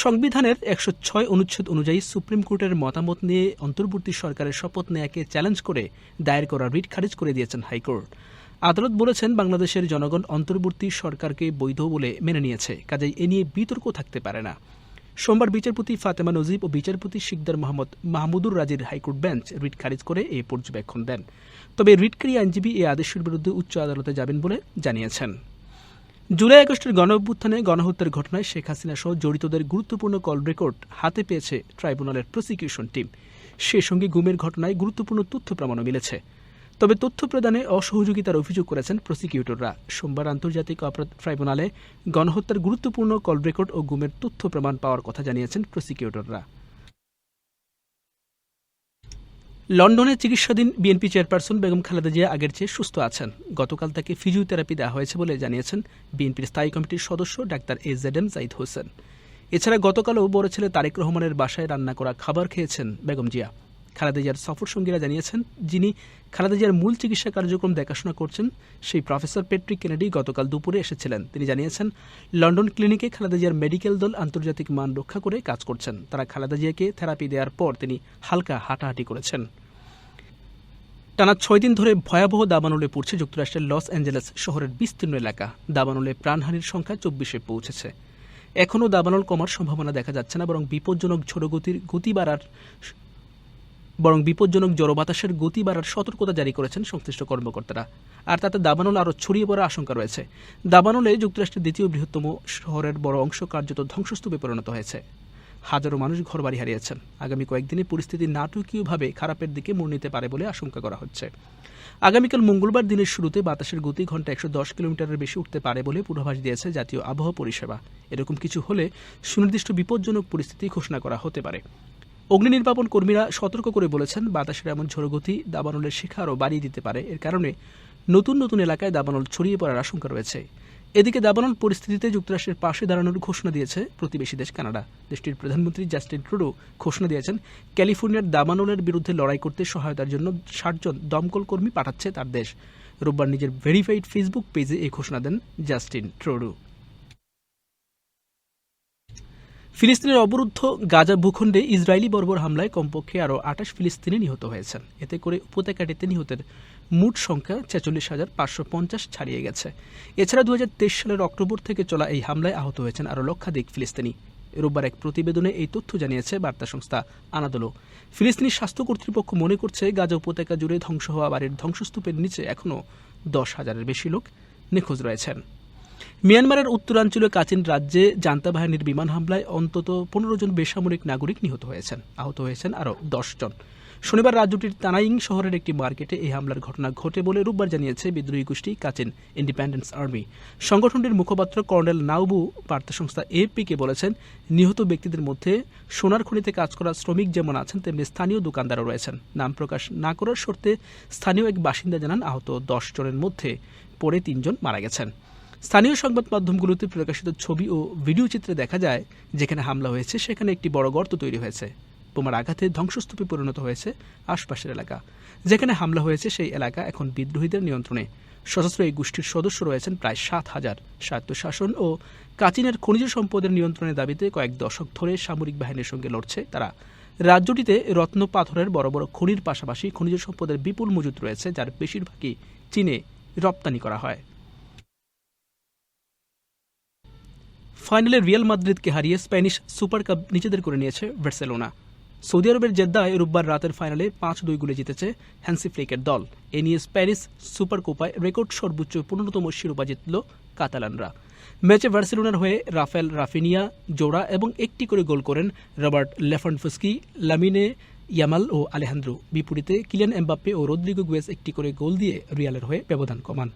সংবিধানের একশো ছয় অনুচ্ছেদ অনুযায়ী সুপ্রিম কোর্টের মতামত নিয়ে অন্তর্বর্তী সরকারের শপথ নেয়াকে চ্যালেঞ্জ করে দায়ের করা রিট খারিজ করে দিয়েছেন হাইকোর্ট। আদালত বলেছেন, বাংলাদেশের জনগণ অন্তর্বর্তী সরকারকে বৈধ বলে মেনে নিয়েছে, কাজেই এ নিয়ে বিতর্ক থাকতে পারে না। সোমবার বিচারপতি ফাতেমা নজিব ও বিচারপতি শিকদার মোহাম্মদ মাহমুদুর রাজির হাইকোর্ট বেঞ্চ রিট খারিজ করে এই পর্যবেক্ষণ দেন। তবে রিটকারী আইনজীবী এই আদেশের বিরুদ্ধে উচ্চ আদালতে যাবেন বলে জানিয়েছেন। জুলাই আগস্টের গণ অভ্যুত্থানে গণহত্যার ঘটনায় শেখ হাসিনা সহ জড়িতদের গুরুত্বপূর্ণ কল রেকর্ড হাতে পেয়েছে ট্রাইব্যুনালের প্রসিকিউশন টিম। সে সঙ্গে গুমের ঘটনায় গুরুত্বপূর্ণ তথ্য প্রমাণও মিলেছে। তবে তথ্য প্রদানে অসহযোগিতার অভিযোগ করেছেন প্রসিকিউটররা। সোমবার আন্তর্জাতিক অপরাধ ট্রাইব্যুনালে গণহত্যার গুরুত্বপূর্ণ কল রেকর্ড ও গুমের তথ্য প্রমাণ পাওয়ার কথা জানিয়েছেন প্রসিকিউটররা। লন্ডনে চিকিৎসাধীন বিএনপি চেয়ারপারসন বেগম খালেদা জিয়া আগের চেয়ে সুস্থ আছেন। গতকাল তাকে ফিজিওথেরাপি দেওয়া হয়েছে বলে জানিয়েছেন বিএনপির স্থায়ী কমিটির সদস্য doctor A Z M Zaid Hossain. এছাড়া গতকালও বড় ছেলে তারেক রহমানের বাসায় রান্না করা খাবার খেয়েছেন বেগম জিয়া। খালেদা জিয়ার সফর সঙ্গীরা জানিয়েছেন, যিনি খালেদা জিয়ার মূল চিকিৎসা কার্যক্রম দেখাশোনা করছেন, সেই প্রফেসর পেট্রিক কেনেডি গতকাল দুপুরে এসেছিলেন। তিনি জানিয়েছেন, লন্ডন ক্লিনিকে খালেদা জিয়ার মেডিকেল দল আন্তর্জাতিক মান রক্ষা করে কাজ করছেন। তারা খালেদা জিয়াকে থেরাপি দেওয়ার পর তিনি হালকা হাঁটাহাঁটি করেছেন। টানা ছয় দিন ধরে ভয়াবহ দাবানলে পড়ছে যুক্তরাষ্ট্রের লস অ্যাঞ্জেলেস শহরের বিস্তীর্ণ এলাকা। দাবানলে প্রাণহানির সংখ্যা চব্বিশে পৌঁছেছে। এখনও দাবানল কমার সম্ভাবনা দেখা যাচ্ছে না, বরং বিপজ্জনক ঝোড়ো গতির গতি বাড়ার বরং বিপজ্জনক জড় বাতাসের গতি বাড়ার সতর্কতা জারি করেছেন সংশ্লিষ্ট কর্মকর্তারা। আর তাতে দাবানল আরও ছড়িয়ে পড়ার আশঙ্কা রয়েছে। দাবানলে যুক্তরাষ্ট্রের দ্বিতীয় বৃহত্তম শহরের বড় অংশ কার্যত ধ্বংসস্তূপে পরিণত হয়েছে। হাজারো মানুষ ঘরবাড়ি হারিয়েছেন। আগামী কয়েকদিনে পরিস্থিতি নাটকীয়ভাবে খারাপের দিকে মোড় নিতে পারে বলে আশঙ্কা করা হচ্ছে। আগামীকাল মঙ্গলবার দিনের শুরুতে বাতাসের গতি ঘণ্টা একশো দশ কিলোমিটারের বেশি উঠতে পারে বলে পূর্বাভাস দিয়েছে জাতীয় আবহাওয়া পরিষেবা। এরকম কিছু হলে সুনির্দিষ্ট বিপজ্জনক পরিস্থিতি ঘোষণা করা হতে পারে। অগ্নি নির্বাপন কর্মীরা সতর্ক করে বলেছেন, বাতাসের এমন ঝড়গতি দাবানলের শিখা আরও বাড়িয়ে দিতে পারে। এর কারণে নতুন নতুন এলাকায় দাবানল ছড়িয়ে পড়ার আশঙ্কা রয়েছে। এদিকে দাবানল পরিস্থিতিতে যুক্তরাষ্ট্রের পাশে দাঁড়ানোর ঘোষণা দিয়েছে প্রতিবেশী দেশ কানাডা। দেশটির প্রধানমন্ত্রী জাস্টিন ট্রুডো ঘোষণা দিয়েছেন, ক্যালিফোর্নিয়ার দাবানলের বিরুদ্ধে লড়াই করতে সহায়তার জন্য ষাটজন দমকল কর্মী পাঠাচ্ছে তার দেশ। রোববার নিজের ভেরিফাইড ফেসবুক পেজে এই ঘোষণা দেন জাস্টিন ট্রুডো। ফিলিস্তিনের অবরুদ্ধ গাজা ভূখণ্ডে ইসরায়েলি বর্বর হামলায় কমপক্ষে আরও আঠাশ ফিলিস্তিনি নিহত হয়েছেন। এতে করে উপত্যকাটিতে নিহতের মোট সংখ্যা ছেচল্লিশ হাজার পাঁচশো পঞ্চাশ ছাড়িয়ে গেছে। এছাড়া দু হাজার তেইশ সালের অক্টোবর থেকে চলা এই হামলায় আহত হয়েছেন আরও লক্ষাধিক ফিলিস্তিনি। রোববার এক প্রতিবেদনে এই তথ্য জানিয়েছে বার্তা সংস্থা আনাদলো। ফিলিস্তিনি স্বাস্থ্য কর্তৃপক্ষ মনে করছে গাজা উপত্যকা জুড়ে ধ্বংস হওয়া বাড়ির ধ্বংসস্তূপের নিচে এখনও দশ হাজারের বেশি লোক নিখোঁজ রয়েছেন। মিয়ানমারের উত্তরাঞ্চলীয় কাচিন রাজ্যে জান্তা বাহিনীর বিমান হামলায় অন্তত পনেরো জন বেসামরিক নাগরিক নিহত হয়েছেন। আহত হয়েছেন আরও জন। শনিবার রাজ্যটির তানাইং শহরের একটি মার্কেটে এই হামলার ঘটনা ঘটে বলে রোববার জানিয়েছে বিদ্রোহী গোষ্ঠী কাচিন ইন্ডিপেন্ডেন্স আর্মি। সংগঠনটির মুখপাত্র কর্নেল নাউবু বার্তা সংস্থা এপিকে বলেছেন, নিহত ব্যক্তিদের মধ্যে সোনার খনিতে কাজ করা শ্রমিক যেমন আছেন, তেমনি স্থানীয় দোকানদারও রয়েছেন। নাম প্রকাশ না করার শর্তে স্থানীয় এক বাসিন্দা জানান, আহত দশ জনের মধ্যে পরে তিনজন মারা গেছেন। স্থানীয় সংবাদ মাধ্যমগুলোতে প্রকাশিত ছবি ও ভিডিও চিত্রে দেখা যায়, যেখানে হামলা হয়েছে, সেখানে একটি বড় গর্ত তৈরি হয়েছে। বোমার আঘাতে ধ্বংসস্তূপে পরিণত হয়েছে আশপাশের এলাকা। যেখানে হামলা হয়েছে, সেই এলাকা এখন বিদ্রোহীদের নিয়ন্ত্রণে। সশস্ত্র এই গোষ্ঠীর সদস্য রয়েছেন প্রায় সাত হাজার। স্বায়ত্তশাসন ও কাচিনের খনিজ সম্পদের নিয়ন্ত্রণের দাবিতে কয়েক দশক ধরে সামরিক বাহিনীর সঙ্গে লড়ছে তারা। রাজ্যটিতে রত্ন পাথরের বড় বড় খনির পাশাপাশি খনিজ সম্পদের বিপুল মজুত রয়েছে, যার বেশিরভাগই চীনে রপ্তানি করা হয়। ফাইনালে রিয়াল মাদ্রিদকে হারিয়ে স্প্যানিশ সুপার কাপ নিজেদের করে নিয়েছে বার্সেলোনা। সৌদি আরবের জেদ্দায় রোববার রাতের ফাইনালে পাঁচ দুই গোলে জিতেছে হ্যান্সি ফ্লেকের দল। এ নিয়ে স্প্যানিশ সুপার কোপায় রেকর্ড সর্বোচ্চ পনেরোতম শিরোপা জিতল কাতালানরা। ম্যাচে বার্সেলোনার হয়ে রাফেল রাফিনিয়া, জোড়া এবং একটি করে গোল করেন রবার্ট লেফানফস্কি লামিনে ইয়ামাল ও আলেহান্দ্রু। বিপরীতে কিলিয়ান এমবাপ্পে ও রদ্রিগো গুয়েস একটি করে গোল দিয়ে রিয়ালের হয়ে ব্যবধান কমান।